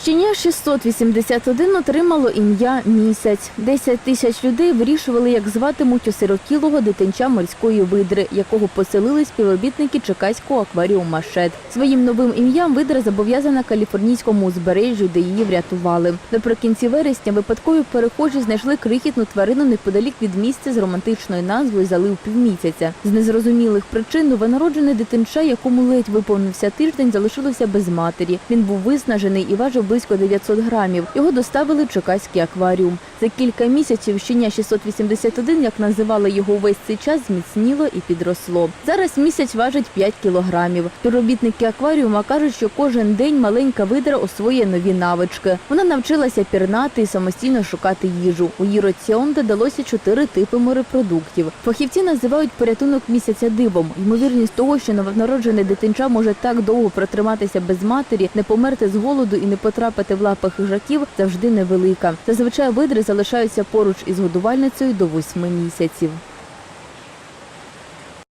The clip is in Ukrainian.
Щеня 681 отримало ім'я місяць. 10 тисяч людей вирішували, як зватимуть осиротілого дитинча морської видри, якого поселили співробітники Чекаського акваріума «Шед». Своїм новим ім'ям видра зобов'язана каліфорнійському узбережжю, де її врятували. Наприкінці вересня випадкові перехожі знайшли крихітну тварину неподалік від місця з романтичною назвою Залив півмісяця. З незрозумілих причин новонароджене дитинча, якому ледь виповнився тиждень, залишилося без матері. Він був виснажений і важив близько 900 грамів. Його доставили в Чекаський акваріум. За кілька місяців щеня 681, як називали його увесь цей час, зміцніло і підросло. Зараз місяць важить 5 кілограмів. Співробітники акваріума кажуть, що кожен день маленька видра освоює нові навички. Вона навчилася пірнати і самостійно шукати їжу. У її раціон додалося чотири типи морепродуктів. Фахівці називають порятунок місяця дивом. Ймовірність того, що новонароджене дитинча може так довго протриматися без матері, не померти з голоду і не потрапити в лапи хижаків, завжди невелика. Зазвичай видри залишаються поруч із годувальницею до восьми місяців.